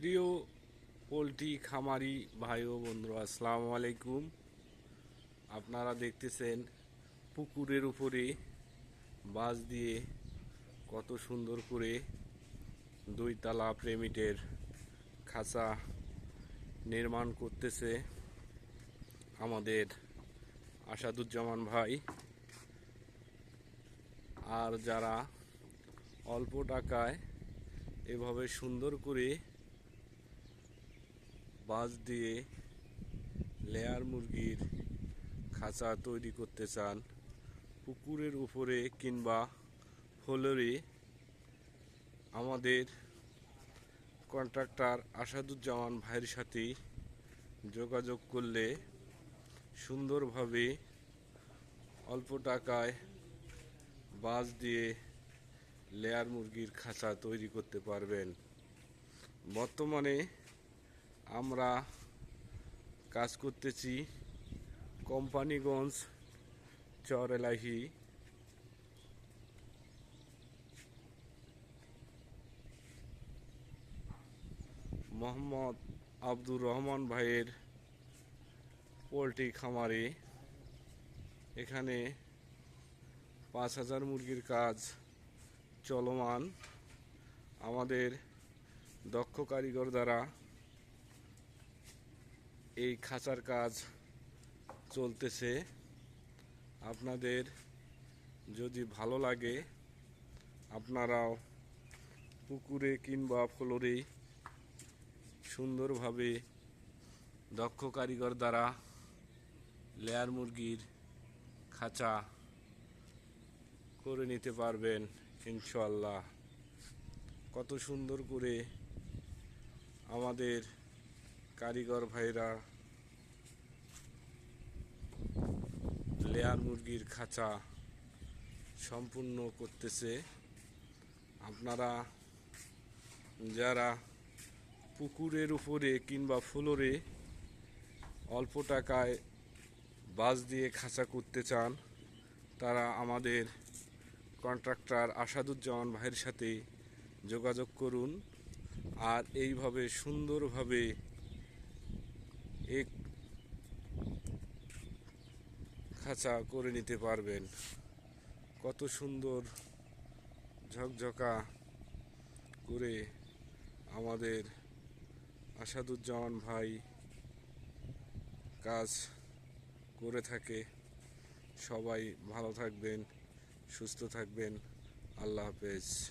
প্রিয় পোলট্রি, খামারি ভাই ও বন্ধুরা, আসসালামু আলাইকুম। আপনারা দেখতেছেন পুকুরের উপরে বাঁশ দিয়ে কত সুন্দর করে দুই তালা প্রেমিটের খাঁচা নির্মাণ করতেছে আমাদের আসাদুজ্জামান ভাই। আর যারা অল্প টাকায় এভাবে সুন্দর করে বাঁশ দিয়ে লেয়ার মুরগির খাঁচা তৈরি করতে চান, পুকুরের উপরে কিংবা ফ্লোরে, আমাদের কন্ট্রাক্টর আসাদুজ্জামান ভাইয়ের সাথে যোগাযোগ করলে সুন্দরভাবে অল্প টাকায় বাঁশ দিয়ে লেয়ার মুরগির খাঁচা তৈরি করতে পারবেন। বর্তমানে আমরা কাজ করতেছি কোম্পানিগঞ্জ চর এলাহি। মোহাম্মদ আব্দুর রহমান ভাইয়ের পোলট্রি খামারে এখানে পাঁচ হাজার মুরগির কাজ চলমান। আমাদের দক্ষ কারিগর দ্বারা এই খাঁচার কাজ চলতেছে। আপনাদের যদি ভালো লাগে, আপনারাও পুকুরে কিংবা ফ্লোরে সুন্দরভাবে দক্ষ কারিগর দ্বারা লেয়ার মুরগির খাঁচা করে নিতে পারবেন ইনশাল্লাহ কত সুন্দর করে আমাদের কারিগর ভাইরা, লেয়ার মুরগির খাঁচা সম্পূর্ণ করতেছে। আপনারা যারা পুকুরের উপরে কিংবা ফ্লোরে অল্প টাকায় বাস দিয়ে খাঁচা করতে চান, তারা আমাদের কন্ট্রাক্টর আসাদুজ্জামান ভাইয়ের সাথে যোগাযোগ করুন আর এইভাবে সুন্দরভাবে এক খাঁচা করে নিতে পারবেন। কত সুন্দর ঝকঝকা করে আমাদের আসাদুজ্জামান ভাই কাজ করে থাকে। সবাই ভালো থাকবেন, সুস্থ থাকবেন। আল্লাহ হাফেজ।